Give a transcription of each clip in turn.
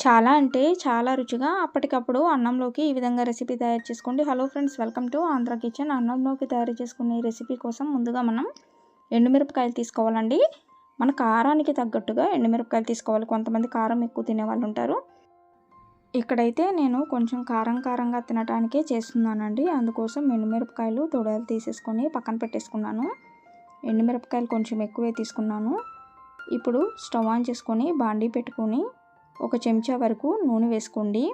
చాలా అంటే చాలా రుచిగా అప్పటికప్పుడు అన్నంలోకి ఈ విధంగా రెసిపీ తయారు చేసుకోండి. Hello friends welcome to Andhra kitchen. అన్నంలోకి తయారు చేసుకునే ఈ రెసిపీ కోసం ముందుగా మనం ఎండుమిరపకాయలు తీసుకోవాలండి. మన కారానికి తగ్గట్టుగా ఎండుమిరపకాయలు తీసుకోవాలి. కొంతమంది కారం ఎక్కువ తినే వాళ్ళు ఉంటారు. ఇక్కడైతే నేను కొంచెం కారం కారంగా తినటానికే చేస్తున్నానండి. అందుకోసం ఎండుమిరపకాయలు తొడలు తీసేసుకొని పక్కన పెట్టేసుకున్నాను. ఎండుమిరపకాయలు కొంచెం ఎక్కువే తీసుకున్నాను. ఇప్పుడు స్టవ్ ఆన్ చేసుకొని బాండీ పెట్టుకొని ఒక చెంచా వరకు నూనె వేసుకోండి.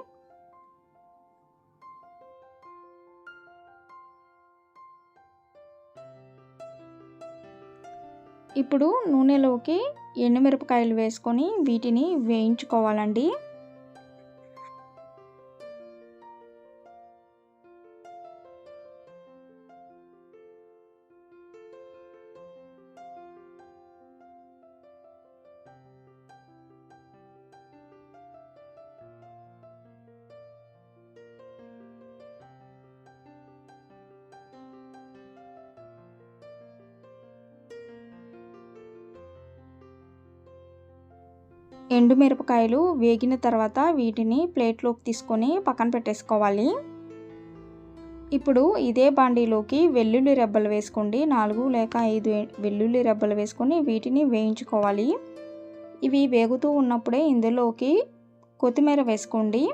ఇప్పుడు నూనెలోకి ఎండుమిరపకాయలు వేసుకొని వీటిని వేయించుకోవాలండి. ఎండుమిరపకాయలు వేగిన తర్వాత వీటిని ప్లేట్లోకి తీసుకొని పక్కన పెట్టేసుకోవాలి. ఇప్పుడు ఇదే బాండీలోకి వెల్లుల్లి రెబ్బలు వేసుకోండి. నాలుగు లేక ఐదు వెల్లుల్లి రెబ్బలు వేసుకొని వీటిని వేయించుకోవాలి. ఇవి వేగుతూ ఉన్నప్పుడే ఇందులోకి కొత్తిమీర వేసుకోండి.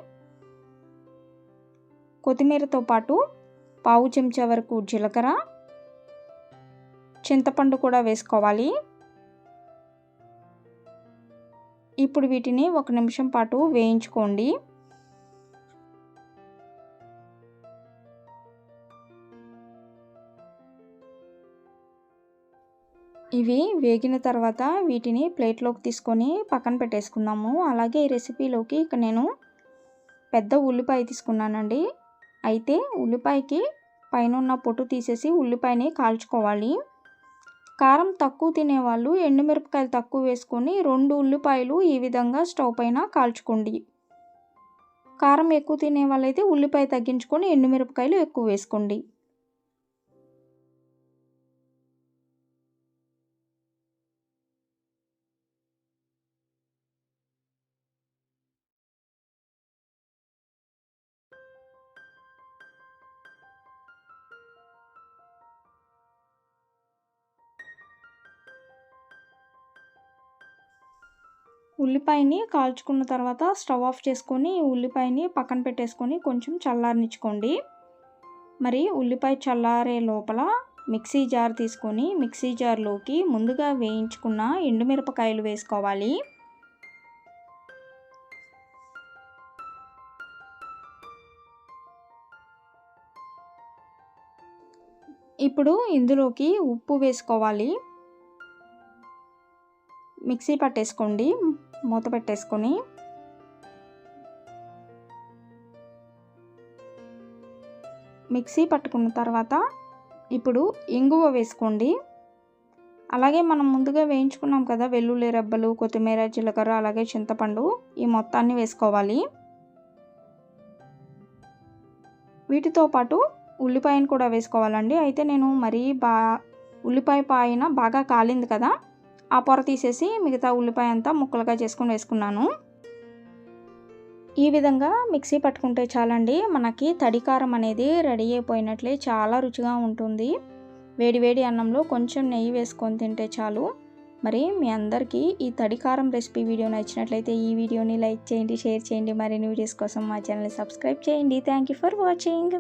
కొత్తిమీరతో పాటు పావు చెంచా వరకు జీలకర్ర చింతపండు కూడా వేసుకోవాలి. ఇప్పుడు వీటిని ఒక నిమిషం పాటు వేయించుకోండి. ఇవి వేగిన తర్వాత వీటిని ప్లేట్లోకి తీసుకొని పక్కన పెట్టేసుకుందాము. అలాగే ఈ రెసిపీలోకి ఇక నేను పెద్ద ఉల్లిపాయ తీసుకున్నానండి. అయితే ఉల్లిపాయకి పైన ఉన్న పొట్టు తీసేసి ఉల్లిపాయని కాల్చుకోవాలి. కారం తక్కువ తినేవాళ్ళు ఎండుమిరపకాయలు తక్కువ వేసుకొని రెండు ఉల్లిపాయలు ఈ విధంగా స్టవ్ పైన కాల్చుకోండి. కారం ఎక్కువ తినే వాళ్ళైతే ఉల్లిపాయ తగ్గించుకొని ఎండుమిరపకాయలు ఎక్కువ వేసుకోండి. ఉల్లిపాయని కాల్చుకున్న తర్వాత స్టవ్ ఆఫ్ చేసుకొని ఉల్లిపాయని పక్కన పెట్టేసుకొని కొంచెం చల్లారనిచ్చుకోండి. మరి ఉల్లిపాయ చల్లారే లోపల మిక్సీ జార్ తీసుకొని మిక్సీ జార్లోకి ముందుగా వేయించుకున్న ఎండుమిరపకాయలు వేసుకోవాలి. ఇప్పుడు ఇందులోకి ఉప్పు వేసుకోవాలి. మిక్సీ పట్టేసుకోండి. మూత పెట్టేసుకొని. మిక్సీ పట్టుకున్న తర్వాత ఇప్పుడు ఇంగువ వేసుకోండి. అలాగే మనం ముందుగా వేయించుకున్నాం కదా వెల్లుల్లి రెబ్బలు కొత్తిమీర జీలకర్ర అలాగే చింతపండు ఈ మొత్తాన్ని వేసుకోవాలి. వీటితో పాటు ఉల్లిపాయను కూడా వేసుకోవాలండి. అయితే నేను మరీ బా ఉల్లిపాయ పాయన బాగా కాలింది కదా ఆ పొర తీసేసి మిగతా ఉల్లిపాయ అంతా ముక్కలుగా చేసుకుని వేసుకున్నాను. ఈ విధంగా మిక్సీ పట్టుకుంటే చాలండి మనకి తడికారం అనేది రెడీ అయిపోయినట్లే చాలా రుచిగా ఉంటుంది. వేడివేడి అన్నంలో కొంచెం నెయ్యి వేసుకొని తింటే చాలు. మరి మీ అందరికీ ఈ తడికారం రెసిపీ వీడియో నచ్చినట్లయితే ఈ వీడియోని లైక్ చేయండి షేర్ చేయండి. మరిన్ని వీడియోస్ కోసం మా ఛానల్ని సబ్స్క్రైబ్ చేయండి. Thank you for watching.